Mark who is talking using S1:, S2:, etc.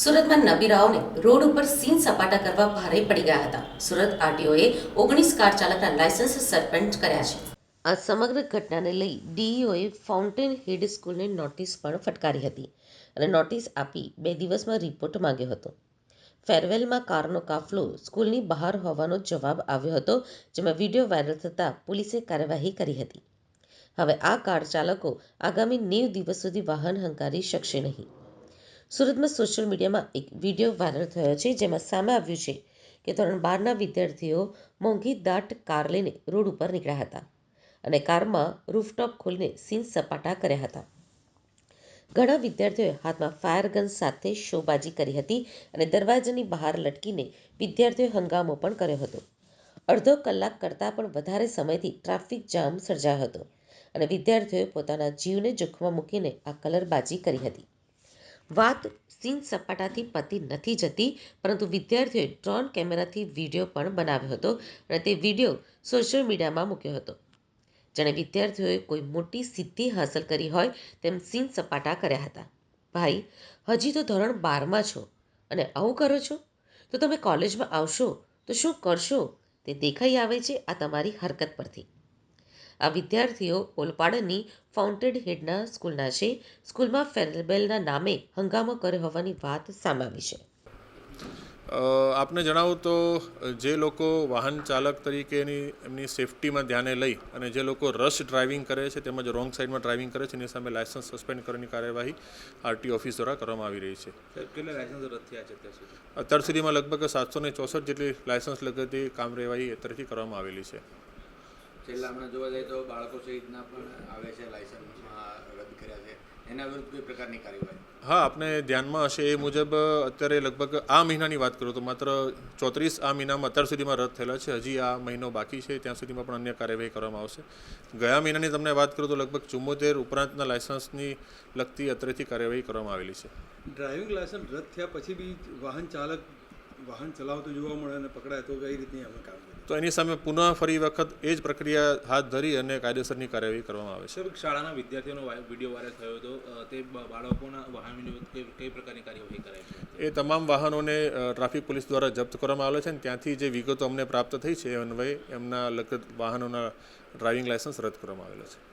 S1: સુરતમાં નબીરાઓને રોડ ઉપર સીન સપાટા કરવા ભારે પડી ગયા હતા. સુરત આરટીઓએ ઓગણીસ કાર ચાલકના લાયસન્સ સસ્પેન્ડ કર્યા છે. આ સમગ્ર ઘટનાને લઈ ડીઈઓએ ફાઉન્ટેન હેડ સ્કૂલને નોટિસ પણ ફટકારી હતી અને નોટિસ આપી બે દિવસમાં રિપોર્ટ માંગ્યો હતો. ફેરવેલમાં કારનો કાફલો સ્કૂલની બહાર હોવાનો જવાબ આવ્યો હતો, જેમાં વીડિયો વાયરલ થતાં પોલીસે કાર્યવાહી કરી હતી. હવે આ કાર ચાલકો આગામી નેવ દિવસ સુધી વાહન હંકારી શકશે નહીં. સુરતમાં સોશિયલ મીડિયામાં એક વીડિયો વાયરલ થયો છે, જેમાં સામે આવ્યું છે કે ધોરણ બારના વિદ્યાર્થીઓ મોંઘી દાટ કાર લઈને રોડ ઉપર નીકળ્યા હતા અને કારમાં રૂફટોપ ખોલીને સીન સપાટા કર્યા હતા. ઘણા વિદ્યાર્થીઓએ હાથમાં ફાયર ગન સાથે શોબાજી કરી હતી અને દરવાજાની બહાર લટકીને વિદ્યાર્થીઓએ હંગામો પણ કર્યો હતો. અડધો કલાક કરતાં પણ વધારે સમયથી ટ્રાફિક જામ સર્જાયો હતો અને વિદ્યાર્થીઓએ પોતાના જીવને જોખમમાં મૂકીને આ કલરબાજી કરી હતી. વાત સીન સપાટાથી પતી નથી જતી, પરંતુ વિદ્યાર્થીઓએ ડ્રોન કેમેરાથી વીડિયો પણ બનાવ્યો હતો અને તે વીડિયો સોશિયલ મીડિયામાં મૂક્યો હતો. જાણે વિદ્યાર્થીઓએ કોઈ મોટી સિદ્ધિ હાંસલ કરી હોય તેમ સીન સપાટા કર્યા હતા. ભાઈ, હજી તો ધોરણ બારમાં છો અને આવું કરો છો? તો તમે કોલેજમાં આવશો તો શું કરશો? તે દેખાઈ આવે છે આ તમારી હરકત પરથી. આ વિદ્યાર્થીઓ ઓલપાડની ફાઉન્ટેડ હેડના સ્કૂલના છે. સ્કૂલમાં ફેરવેલના નામે હંગામો કર્યો હોવાની વાત સામે આવી છે.
S2: આપને જણાવું તો જે લોકો વાહન ચાલક તરીકેની એમની સેફટીમાં ધ્યાને લઈ અને જે લોકો રશ ડ્રાઇવિંગ કરે છે તેમજ રોંગ સાઈડમાં ડ્રાઇવિંગ કરે છે એની સામે લાયસન્સ સસ્પેન્ડ કરવાની કાર્યવાહી આરટી ઓફિસ દ્વારા કરવામાં આવી રહી છે.
S3: કેટલા લાયસન્સ રદ થયા છે અત્યાર
S2: અત્યાર સુધીમાં લગભગ સાતસો ને ચોસઠ જેટલી લાયસન્સ લગતી કામરેવાહી અત્યારથી કરવામાં આવેલી છે.
S3: છેલ્લા હમણાં જોવા જઈએ તો બાળકો સહિતના પણ આવે છે લાયસન્સમાં રદ કર્યા છે. એના વિરુદ્ધ કોઈ પ્રકારની કાર્યવાહી?
S2: હા આપને ધ્યાનમાં હશે એ મુજબ અત્યારે લગભગ આ મહિનાની વાત કરું તો માત્ર ચોત્રીસ આ મહિનામાં અત્યાર સુધીમાં રદ થયેલા છે. હજી આ મહિનો બાકી છે ત્યાં સુધીમાં પણ અન્ય કાર્યવાહી કરવામાં આવશે. ગયા મહિનાની તમને વાત કરું તો લગભગ ચુમ્મોતેર ઉપરાંતના લાયસન્સની લગતી અત્રેથી કાર્યવાહી કરવામાં આવેલી છે.
S4: ડ્રાઇવિંગ લાયસન્સ રદ થયા પછી બી વાહન ચાલક વાહન ચલાવતો જોવા મળે અને પકડાય તો કઈ રીતની અમે કામ કરીએ?
S2: તો એની સામે પુનઃ ફરી વખત એ જ પ્રક્રિયા હાથ ધરી અને કાયદેસરની કાર્યવાહી કરવામાં આવે છે.
S5: સર શાળાના વિદ્યાર્થીઓનો વીડિયો વાયરલ થયો હતો. તે બાળકોના વાહન કઈ પ્રકારની કાર્યવાહી કરાય છે?
S2: એ તમામ વાહનોને ટ્રાફિક પોલીસ દ્વારા જપ્ત કરવામાં આવે છે અને ત્યાંથી જે વિગતો અમને પ્રાપ્ત થઈ છે એ અન્વયે એમના લગત વાહનોના ડ્રાઇવિંગ લાયસન્સ રદ કરવામાં આવેલા છે.